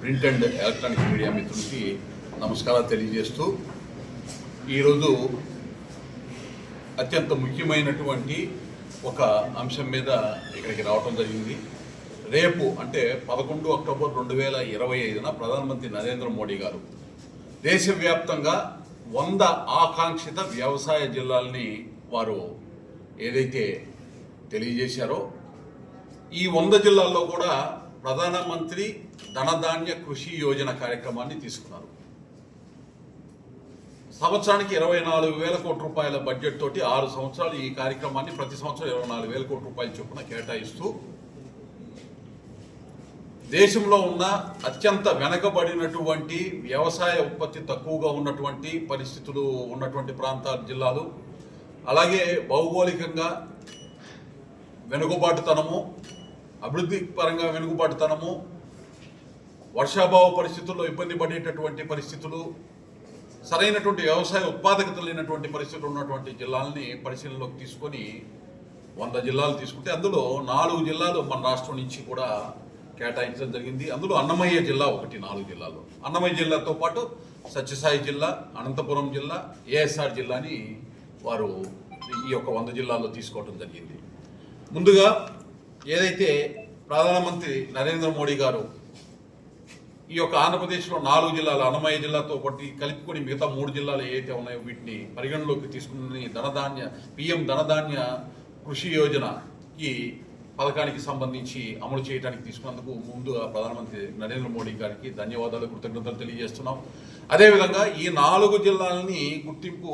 Print and electronic media మిత్రులకి నమస్కారాలు తెలియజేస్తూ ఈరోజు అత్యంత ముఖ్యమైనటువంటి ఒక అంశం మీద ఇక్కడికి రావటం జరిగింది. రేపు అంటే పదకొండు అక్టోబర్ రెండు వేల ఇరవై ఐదున ప్రధానమంత్రి నరేంద్ర మోడీ గారు దేశవ్యాప్తంగా వంద ఆకాంక్షిత వ్యవసాయ జిల్లాల్ని వారు ఏదైతే తెలియజేశారో ఈ వంద జిల్లాల్లో కూడా ప్రధానమంత్రి ధనధాన్య కృషి యోజన కార్యక్రమాన్ని తీసుకున్నారు. సంవత్సరానికి ఇరవై నాలుగు వేల కోట్ల రూపాయల బడ్జెట్ తోటి ఆరు సంవత్సరాలు ఈ కార్యక్రమాన్ని ప్రతి సంవత్సరం ఇరవై నాలుగు వేల కోట్ల రూపాయల చొప్పున కేటాయిస్తూ దేశంలో ఉన్న అత్యంత వెనకబడినటువంటి వ్యవసాయ ఉత్పత్తి తక్కువగా ఉన్నటువంటి పరిస్థితులు ఉన్నటువంటి ప్రాంతాల జిల్లాలు అలాగే భౌగోళికంగా వెనుకబాటుతనము అభివృద్ధి పరంగా వెనుకబాటుతనము వర్షాభావ పరిస్థితుల్లో ఇబ్బంది పడేటటువంటి పరిస్థితులు సరైనటువంటి వ్యవసాయ ఉత్పాదకత లేనటువంటి పరిస్థితులు ఉన్నటువంటి జిల్లాలని పరిశీలనలోకి తీసుకొని వంద జిల్లాలు తీసుకుంటే అందులో నాలుగు జిల్లాలు మన రాష్ట్రం నుంచి కూడా కేటాయించడం జరిగింది. అందులో అన్నమయ్య జిల్లా ఒకటి నాలుగు జిల్లాలు అన్నమయ్య జిల్లాతో పాటు సత్యసాయి జిల్లా అనంతపురం జిల్లా ఏఎస్ఆర్ జిల్లాని వారు ఈ యొక్క వంద జిల్లాల్లో తీసుకోవడం జరిగింది. ముందుగా ఏదైతే ప్రధానమంత్రి నరేంద్ర మోడీ గారు ఈ యొక్క ఆంధ్రప్రదేశ్లో నాలుగు జిల్లాలు అన్నమయ్య జిల్లాతో పాటు కలుపుకొని మిగతా మూడు జిల్లాలు ఏవైతే ఉన్నాయో వీటిని పరిగణలోకి తీసుకుని ధనధాన్య పిఎం ధనధాన్య కృషి యోజన ఈ పథకానికి సంబంధించి అమలు చేయడానికి తీసుకున్నందుకు ముందుగా ప్రధానమంత్రి నరేంద్ర మోడీ గారికి ధన్యవాదాలు కృతజ్ఞతలు తెలియజేస్తున్నాం. అదేవిధంగా ఈ నాలుగు జిల్లాలని గుర్తింపు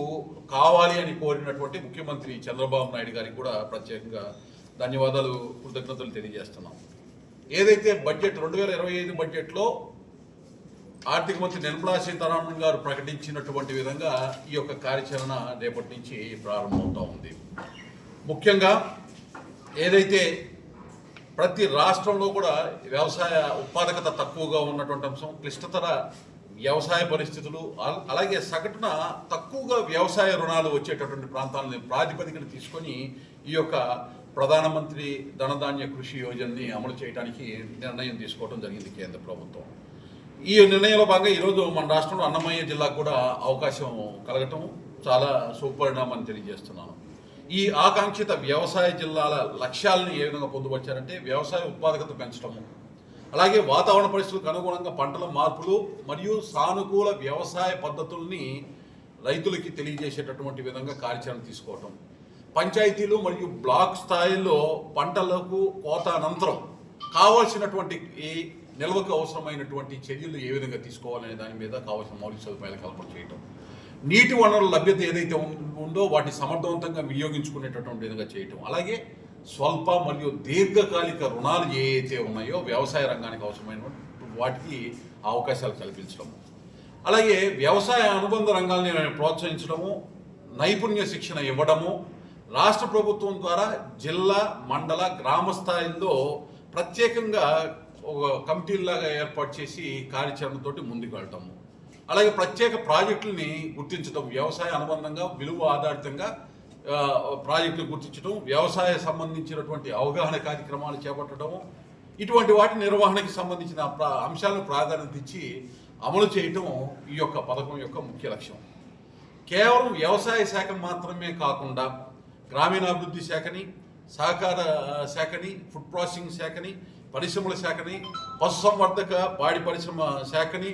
కావాలి అని కోరినటువంటి ముఖ్యమంత్రి చంద్రబాబు నాయుడు గారికి కూడా ప్రత్యేకంగా ధన్యవాదాలు కృతజ్ఞతలు తెలియజేస్తున్నాం. ఏదైతే బడ్జెట్ రెండు వేల ఇరవై ఐదు బడ్జెట్లో ఆర్థిక మంత్రి నిర్మలా సీతారామన్ గారు ప్రకటించినటువంటి విధంగా ఈ యొక్క కార్యాచరణ రేపటి నుంచి ప్రారంభమవుతూ ఉంది. ముఖ్యంగా ఏదైతే ప్రతి రాష్ట్రంలో కూడా వ్యవసాయ ఉత్పాదకత తక్కువగా ఉన్నటువంటి అంశం క్లిష్టతర వ్యవసాయ పరిస్థితులు అలాగే సగటున తక్కువగా వ్యవసాయ రుణాలు వచ్చేటటువంటి ప్రాంతాలని ప్రాతిపదికన తీసుకొని ఈ యొక్క ప్రధానమంత్రి ధనధాన్య కృషి యోజనని అమలు చేయడానికి నిర్ణయం తీసుకోవడం జరిగింది కేంద్ర ప్రభుత్వం. ఈ నిర్ణయంలో భాగంగా ఈరోజు మన రాష్ట్రంలో అన్నమయ్య జిల్లాకు కూడా అవకాశం కలగటం చాలా సుపరిణామని తెలియజేస్తున్నాను. ఈ ఆకాంక్షిత వ్యవసాయ జిల్లాల లక్ష్యాలను ఏ విధంగా పొందుపరిచారంటే వ్యవసాయ ఉత్పాదకత పెంచడము అలాగే వాతావరణ పరిస్థితులకు అనుగుణంగా పంటల మార్పులు మరియు సానుకూల వ్యవసాయ పద్ధతుల్ని రైతులకి తెలియజేసేటటువంటి విధంగా కార్యాచరణ తీసుకోవటం. పంచాయతీలు మరియు బ్లాక్ స్థాయిలో పంటలకు కోత అనంతరం కావాల్సినటువంటి ఈ నిల్వకు అవసరమైనటువంటి చర్యలు ఏ విధంగా తీసుకోవాలనే దాని మీద కావాల్సిన మౌలిక సదుపాయాలు కల్పన చేయటం. నీటి వనరుల లభ్యత ఏదైతే ఉందో వాటిని సమర్థవంతంగా వినియోగించుకునేటటువంటి విధంగా చేయటం. అలాగే స్వల్ప మరియు దీర్ఘకాలిక రుణాలు ఏ అయితే ఉన్నాయో వ్యవసాయ రంగానికి అవసరమైన వాటికి అవకాశాలు కల్పించడం. అలాగే వ్యవసాయ అనుబంధ రంగాల్ని ప్రోత్సహించడము నైపుణ్య శిక్షణ ఇవ్వడము రాష్ట్ర ప్రభుత్వం ద్వారా జిల్లా మండల గ్రామ స్థాయిల్లో ప్రత్యేకంగా ఒక కమిటీలాగా ఏర్పాటు చేసి కార్యాచరణతోటి ముందుకు వెళ్ళటము అలాగే ప్రత్యేక ప్రాజెక్టులని గుర్తించడం వ్యవసాయ అనుబంధంగా విలువ ఆధారితంగా ప్రాజెక్టులు గుర్తించడం వ్యవసాయ సంబంధించినటువంటి అవగాహన కార్యక్రమాలు చేపట్టడము ఇటువంటి వాటి నిర్వహణకి సంబంధించిన అంశాలను ప్రాధాన్యత ఇచ్చి అమలు చేయటం ఈ యొక్క పథకం యొక్క ముఖ్య లక్ష్యం. కేవలం వ్యవసాయ శాఖ మాత్రమే కాకుండా గ్రామీణాభివృద్ధి శాఖని సహకార శాఖని ఫుడ్ ప్రాసెసింగ్ శాఖని పరిశ్రమల శాఖని పశుసంవర్ధక పాడి పరిశ్రమ శాఖని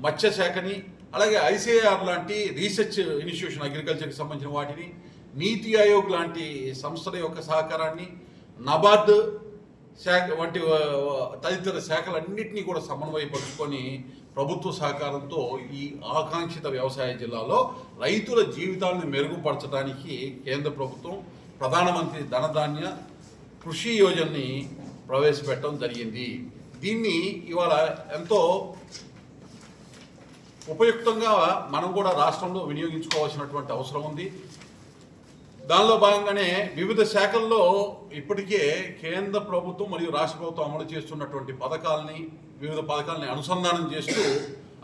మత్స్య శాఖని అలాగే ఐసీఆర్ లాంటి రీసెర్చ్ ఇన్స్టిట్యూషన్ అగ్రికల్చర్కి సంబంధించిన వాటిని నీతి ఆయోగ్ లాంటి సంస్థల యొక్క సహకారాన్ని నబార్డ్ శాఖ వంటి తదితర శాఖలన్నింటినీ కూడా సమన్వయపరుచుకొని ప్రభుత్వ సహకారంతో ఈ ఆకాంక్షిత వ్యవసాయ జిల్లాలో రైతుల జీవితాలను మెరుగుపరచడానికి కేంద్ర ప్రభుత్వం ప్రధానమంత్రి ధనధాన్య కృషి యోజనని ప్రవేశపెట్టడం జరిగింది. దీన్ని ఇవాళ ఎంతో ఉపయుక్తంగా మనం కూడా రాష్ట్రంలో వినియోగించుకోవాల్సినటువంటి అవసరం ఉంది. దానిలో భాగంగానే వివిధ శాఖల్లో ఇప్పటికే కేంద్ర ప్రభుత్వం మరియు రాష్ట్ర ప్రభుత్వం అమలు చేస్తున్నటువంటి పథకాలని వివిధ పథకాలని అనుసంధానం చేస్తూ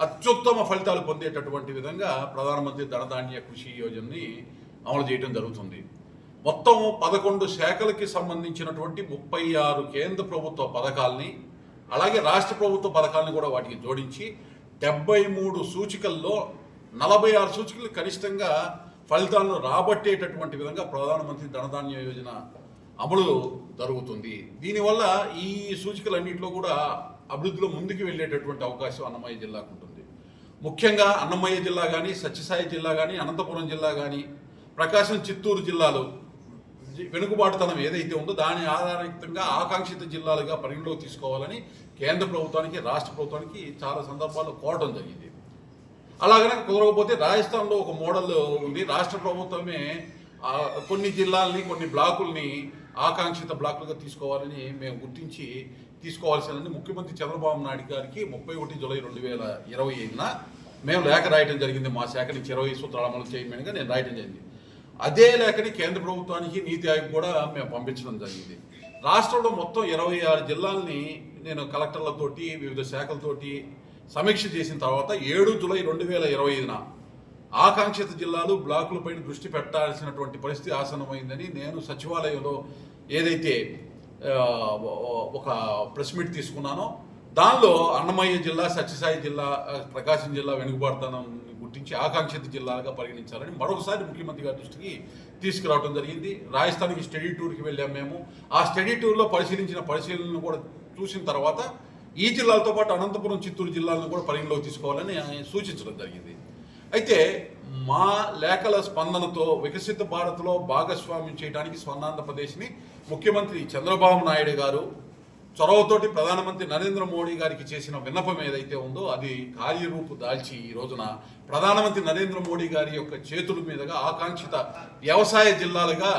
అత్యుత్తమ ఫలితాలు పొందేటటువంటి విధంగా ప్రధానమంత్రి ధనధాన్య కృషి యోజనని అమలు చేయడం జరుగుతుంది. మొత్తం పదకొండు శాఖలకి సంబంధించినటువంటి ముప్పై ఆరు కేంద్ర ప్రభుత్వ పథకాల్ని అలాగే రాష్ట్ర ప్రభుత్వ పథకాలను కూడా వాటికి జోడించి డెబ్బై మూడు సూచికల్లో నలభై ఆరు సూచికలు కనిష్టంగా ఫలితాలను రాబట్టేటటువంటి విధంగా ప్రధానమంత్రి ధనధాన్య యోజన అమలు జరుగుతుంది. దీనివల్ల ఈ సూచికలన్నింటిలో కూడా అభివృద్ధిలో ముందుకు వెళ్ళేటటువంటి అవకాశం అన్నమయ్య జిల్లాకు ఉంటుంది. ముఖ్యంగా అన్నమయ్య జిల్లా కానీ సత్యసాయి జిల్లా కానీ అనంతపురం జిల్లా కానీ ప్రకాశం చిత్తూరు జిల్లాలు వెనుకబాటుతనం ఏదైతే ఉందో దాని ఆధారితంగా ఆకాంక్షిత జిల్లాలుగా పరిగణలోకి తీసుకోవాలని కేంద్ర ప్రభుత్వానికి రాష్ట్ర ప్రభుత్వానికి చాలా సందర్భాల్లో కోరడం జరిగింది. అలాగనే కుదరకపోతే రాజస్థాన్లో ఒక మోడల్ ఉంది. రాష్ట్ర ప్రభుత్వమే కొన్ని జిల్లాల్ని కొన్ని బ్లాకుల్ని ఆకాంక్షిత బ్లాకులుగా తీసుకోవాలని మేము గుర్తించి తీసుకోవాల్సిందని ముఖ్యమంత్రి చంద్రబాబు నాయుడు గారికి ముప్పై ఒకటి జూలై రెండు వేల ఇరవై ఐదున మేము లేఖ రాయటం జరిగింది. మా శాఖ నుంచి ఇరవై సూత్రాలు అమలు చేయమనిగా నేను రాయటం జరిగింది. అదే లేఖని కేంద్ర ప్రభుత్వానికి నీతి ఆయోగ్ కూడా మేము పంపించడం జరిగింది. రాష్ట్రంలో మొత్తం ఇరవై ఆరు జిల్లాల్ని నేను కలెక్టర్లతోటి వివిధ శాఖలతోటి సమీక్ష చేసిన తర్వాత ఏడు జులై రెండు వేల ఇరవై ఐదున ఆకాంక్షిత జిల్లాలు బ్లాకులపైన దృష్టి పెట్టాల్సినటువంటి పరిస్థితి ఆసన్నమైందని నేను సచివాలయంలో ఏదైతే ఒక ప్రెస్ మీట్ తీసుకున్నానో దానిలో అన్నమయ్య జిల్లా సత్యసాయి జిల్లా ప్రకాశం జిల్లా వెనుకబాటుతనం గుర్తించి ఆకాంక్షిత జిల్లాగా పరిగణించాలని మరొకసారి ముఖ్యమంత్రి గారి దృష్టికి తీసుకురావడం జరిగింది. రాజస్థాన్కి స్టడీ టూర్కి వెళ్ళాము మేము. ఆ స్టడీ టూర్లో పరిశీలించిన పరిశీలనను కూడా చూసిన తర్వాత ఈ జిల్లాలతో పాటు అనంతపురం చిత్తూరు జిల్లాలను కూడా పరిగణలోకి తీసుకోవాలని ఆయన సూచించడం జరిగింది. అయితే మా లేఖల స్పందనతో వికసిత భారత్లో భాగస్వామ్యం చేయడానికి స్వర్ణాంధ్రప్రదేశ్ని ముఖ్యమంత్రి చంద్రబాబు నాయుడు గారు చొరవతోటి ప్రధానమంత్రి నరేంద్ర మోడీ గారికి చేసిన విన్నపం ఏదైతే ఉందో అది కార్యరూపు దాల్చి ఈ రోజున ప్రధానమంత్రి నరేంద్ర మోడీ గారి యొక్క చేతుల మీదుగా ఆకాంక్షిత వ్యవసాయ జిల్లాలుగా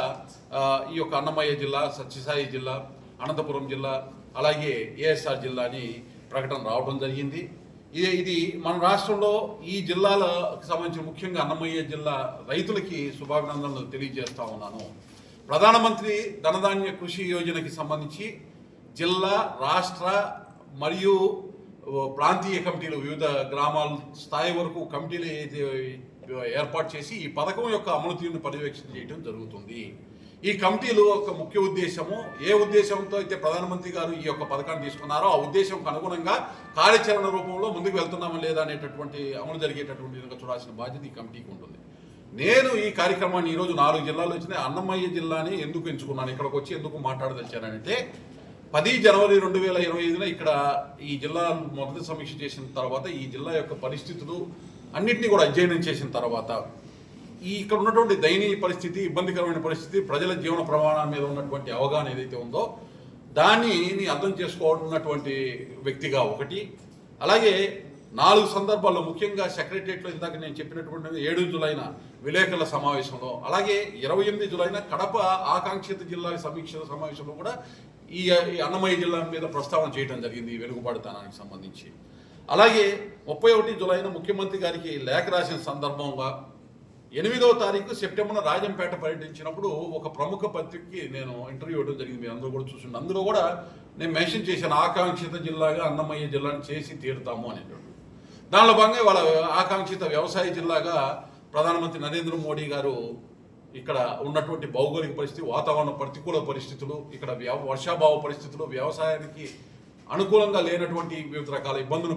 ఈ యొక్క అన్నమయ్య జిల్లా సత్యసాయి జిల్లా అనంతపురం జిల్లా అలాగే ఏఎస్ఆర్ జిల్లా అని ప్రకటన రావడం జరిగింది. ఇది ఇది మన రాష్ట్రంలో ఈ జిల్లాలకు సంబంధించిన ముఖ్యంగా అన్నమయ్య జిల్లా రైతులకి శుభాభినందనలు తెలియజేస్తా ఉన్నాను. ప్రధానమంత్రి ధనధాన్య కృషి యోజనకి సంబంధించి జిల్లా రాష్ట్ర మరియు ప్రాంతీయ కమిటీలు వివిధ గ్రామాల స్థాయి వరకు కమిటీలు ఏర్పాటు చేసి ఈ పథకం యొక్క అమలు తీరును పర్యవేక్షణ చేయడం జరుగుతుంది. ఈ కమిటీలు ఒక ముఖ్య ఉద్దేశము. ఏ ఉద్దేశంతో అయితే ప్రధానమంత్రి గారు ఈ యొక్క పథకాన్ని తీసుకున్నారో ఆ ఉద్దేశంకు అనుగుణంగా కార్యాచరణ రూపంలో ముందుకు వెళ్తున్నామా లేదా అనేటటువంటి అమలు జరిగేటటువంటి విధంగా చూడాల్సిన బాధ్యత ఈ కమిటీకి ఉంటుంది. నేను ఈ కార్యక్రమాన్ని ఈరోజు నాలుగు జిల్లాలు వచ్చినాయి. అన్నమయ్య జిల్లాని ఎందుకు ఎంచుకున్నాను ఇక్కడికి వచ్చి ఎందుకు మాట్లాడదలిచానంటే పది జనవరి రెండు వేల ఇరవై ఐదున ఇక్కడ ఈ జిల్లా మొదటి సమీక్ష చేసిన తర్వాత ఈ జిల్లా యొక్క పరిస్థితులు అన్నింటినీ కూడా అధ్యయనం చేసిన తర్వాత ఈ ఇక్కడ ఉన్నటువంటి దయనీయ పరిస్థితి ఇబ్బందికరమైన పరిస్థితి ప్రజల జీవన ప్రమాణాల మీద ఉన్నటువంటి అవగాహన ఏదైతే ఉందో దాన్ని అర్థం చేసుకోవాలన్నటువంటి వ్యక్తిగా ఒకటి. అలాగే నాలుగు సందర్భాల్లో ముఖ్యంగా సెక్రటరియట్లో ఇందాక నేను చెప్పినటువంటి ఏడు జులైన విలేకరుల సమావేశంలో అలాగే ఇరవై ఎనిమిది జులైన కడప ఆకాంక్షిత జిల్లా సమీక్ష సమావేశంలో కూడా ఈ ఈ అన్నమయ్య జిల్లా మీద ప్రస్తావన చేయడం జరిగింది ఈ వెనుకబాటుతనానికి సంబంధించి. అలాగే ముప్పై ఒకటి జులైన ముఖ్యమంత్రి గారికి లేఖ రాసిన సందర్భంగా ఎనిమిదవ తారీఖు సెప్టెంబర్ రాజంపేట పర్యటించినప్పుడు ఒక ప్రముఖ పత్రికకి నేను ఇంటర్వ్యూ ఇవ్వడం జరిగింది. మీరు అందరూ కూడా చూసి అందులో కూడా నేను మెన్షన్ చేశాను ఆకాంక్షిత జిల్లాగా అన్నమయ్య జిల్లాను చేసి తీరుతాము అనేటువంటి దానిలో భాగంగా వాళ్ళ ఆకాంక్షిత వ్యవసాయ జిల్లాగా ప్రధానమంత్రి నరేంద్ర మోడీ గారు ఇక్కడ ఉన్నటువంటి భౌగోళిక పరిస్థితి వాతావరణ ప్రతికూల పరిస్థితులు ఇక్కడ వర్షాభావ పరిస్థితులు వ్యవసాయానికి అనుకూలంగా లేనటువంటి వివిధ రకాల ఇబ్బందులు